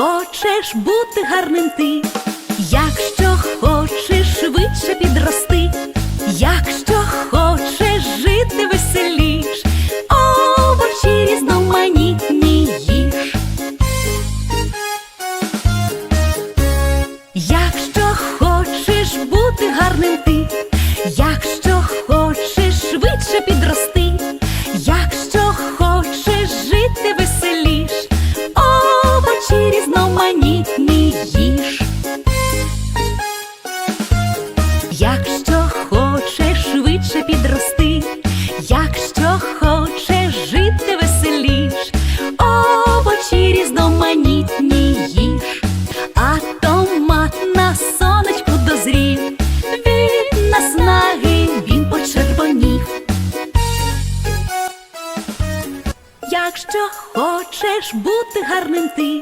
хочеш бути гарним ти, якщо хочеш швидше підрости, якщо хочеш жити веселіш, овочі різноманітні їж. Якщо хочеш бути гарним ти, їж. Якщо хочеш швидше підрости, якщо хочеш жити веселіш, овочі різноманітні їж, а томат на сонечку дозрів, від наснаги він почервонів. Якщо хочеш бути гарним ти,